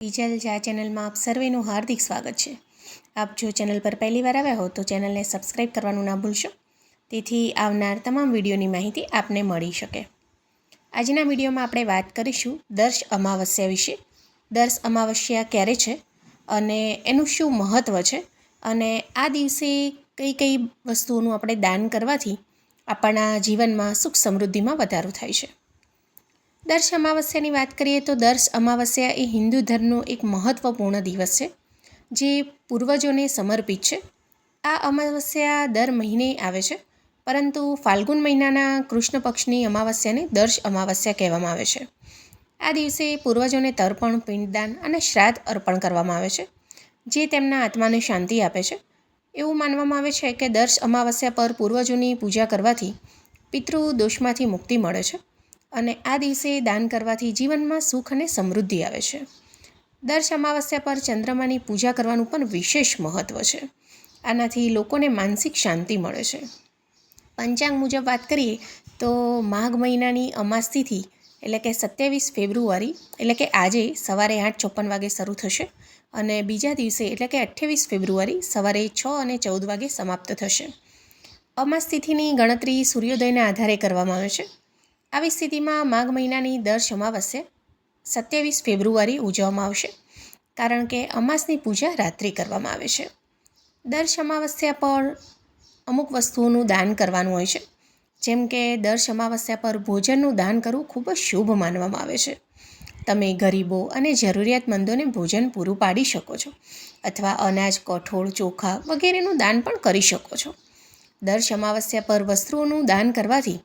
Diesel ચા ચેનલમાં આપ સર્વેનું હાર્દિક સ્વાગત છે. આપ જો ચેનલ પર પહેલી વાર આવ્યા હો તો ચેનલને સબસ્ક્રાઈબ કરવાનું ના ભૂલશો. તેથી આવનાર તમામ વિડીયોની માહિતી આપને મળી શકે. આજના વિડીયોમાં આપણે વાત કરીશું દર્શ અમાવસ્યા વિશે. દર્શ અમાવસ્યા ક્યારે છે અને એનું શું મહત્ત્વ છે અને આ દિવસે કઈ કઈ વસ્તુઓનું આપણે દાન કરવાથી આપણા જીવનમાં સુખ સમૃદ્ધિમાં વધારો થાય છે. દર્શ અમાવસ્યાની વાત કરીએ તો દર્શ અમાવસ્યા એ હિન્દુ ધર્મનો એક મહત્ત્વપૂર્ણ દિવસ છે, જે પૂર્વજોને સમર્પિત છે. આ અમાવસ્યા દર મહિને આવે છે, પરંતુ ફાલ્ગુન મહિનાના કૃષ્ણ પક્ષની અમાવસ્યાને દર્શ અમાવસ્યા કહેવામાં આવે છે. આ દિવસે પૂર્વજોને તર્પણ, પિંડદાન અને શ્રાદ્ધ અર્પણ કરવામાં આવે છે, જે તેમના આત્માને શાંતિ આપે છે. એવું માનવામાં આવે છે કે દર્શ અમાવસ્યા પર પૂર્વજોની પૂજા કરવાથી પિતૃ દોષમાંથી મુક્તિ મળે છે. અને આ દિવસે દાન કરવાથી જીવનમાં સુખ અને સમૃદ્ધિ આવે છે. દર અમાવસ્યા પર ચંદ્રમાની પૂજા કરવાનું પણ વિશેષ મહત્ત્વ છે. આનાથી લોકોને માનસિક શાંતિ મળે છે. પંચાંગ મુજબ વાત કરીએ તો માઘ મહિનાની અમાસ તિથિ, એટલે કે સત્યાવીસ ફેબ્રુઆરી, એટલે કે આજે સવારે આઠ ચોપન વાગે શરૂ થશે અને બીજા દિવસે, એટલે કે અઠ્ઠાવીસ ફેબ્રુઆરી, સવારે છ અને ચૌદ વાગે સમાપ્ત થશે. અમાસ તિથિની ગણતરી સૂર્યોદયના આધારે કરવામાં આવે છે. આવી સ્થિતિમાં માઘ મહિનાની દર અમાવસ્યા સત્યાવીસ ફેબ્રુઆરી ઉજવવામાં આવશે, કારણ કે અમાસની પૂજા રાત્રિ કરવામાં આવે છે. દર અમાવસ્યા પર અમુક વસ્તુઓનું દાન કરવાનું હોય છે, જેમ કે દર અમાવસ્યા પર ભોજનનું દાન કરવું ખૂબ જ શુભ માનવામાં આવે છે. તમે ગરીબો અને જરૂરિયાતમંદોને ભોજન પૂરું પાડી શકો છો, અથવા અનાજ, કઠોળ, ચોખા વગેરેનું દાન પણ કરી શકો છો. દર અમાવસ્યા પર વસ્ત્રોનું દાન કરવાથી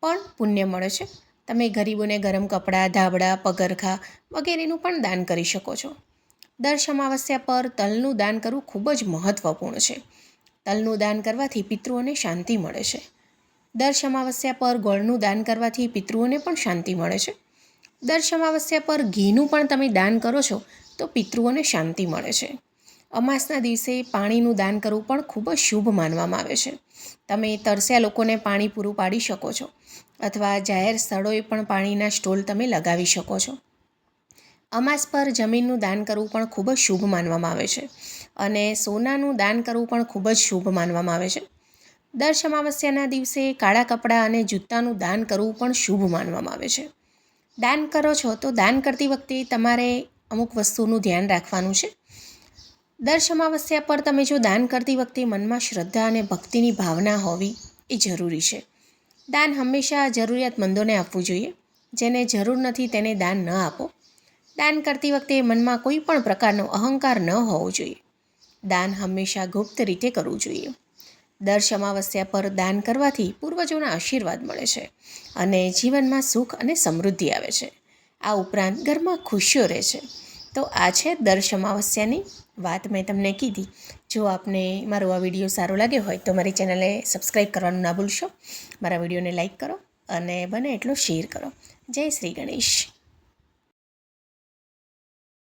પણ પુણ્ય મળે છે. તમે ગરીબોને ગરમ કપડાં, ધાબળા, પગરખા વગેરેનું પણ દાન કરી શકો છો. દર અમાવસ્યા પર તલનું દાન કરવું ખૂબ જ મહત્ત્વપૂર્ણ છે. તલનું દાન કરવાથી પિતૃઓને શાંતિ મળે છે. દર અમાવસ્યા પર ગોળનું દાન કરવાથી પિતૃઓને પણ શાંતિ મળે છે. દર અમાવસ્યા પર ઘીનું પણ તમે દાન કરો છો તો પિતૃઓને શાંતિ મળે છે. અમાસના દિવસે પાણીનું દાન કરવું પણ ખૂબ જ શુભ માનવામાં આવે છે. તમે તરસ્યા લોકોને પાણી પૂરું પાડી શકો છો અથવા જાહેર સ્થળોએ પણ પાણીના સ્ટોલ તમે લગાવી શકો છો. અમાસ પર જમીનનું દાન કરવું પણ ખૂબ જ શુભ માનવામાં આવે છે અને સોનાનું દાન કરવું પણ ખૂબ જ શુભ માનવામાં આવે છે. દર અમાવસ્યાના દિવસે કાળા કપડાં અને જૂતાનું દાન કરવું પણ શુભ માનવામાં આવે છે. દાન કરો છો તો દાન કરતી વખતે તમારે અમુક વસ્તુનું ધ્યાન રાખવાનું છે. દર અમાવસ્યા પર તમે જો દાન કરતી વખતે મનમાં શ્રદ્ધા અને ભક્તિની ભાવના હોવી એ જરૂરી છે. દાન હંમેશા જરૂરિયાતમંદોને આપવું જોઈએ. જેને જરૂર નથી તેને દાન ન આપો. દાન કરતી વખતે મનમાં કોઈ પણ પ્રકારનો અહંકાર ન હોવો જોઈએ. દાન હંમેશા ગુપ્ત રીતે કરવું જોઈએ. દર અમાવસ્યા પર દાન કરવાથી પૂર્વજોના આશીર્વાદ મળે છે અને જીવનમાં સુખ અને સમૃદ્ધિ આવે છે. આ ઉપરાંત ઘરમાં ખુશીઓ રહે છે. તો આ છે દર અમાવસ્યાની વાત મેં તમને કીધી. જો આપને મારો આ વીડિયો સારો લાગ્યો હોય તો મારી ચેનલને સબસ્ક્રાઈબ કરવાનું ના ભૂલશો. મારા વિડીયોને લાઈક કરો અને બને એટલો શેર કરો. જય શ્રી ગણેશ.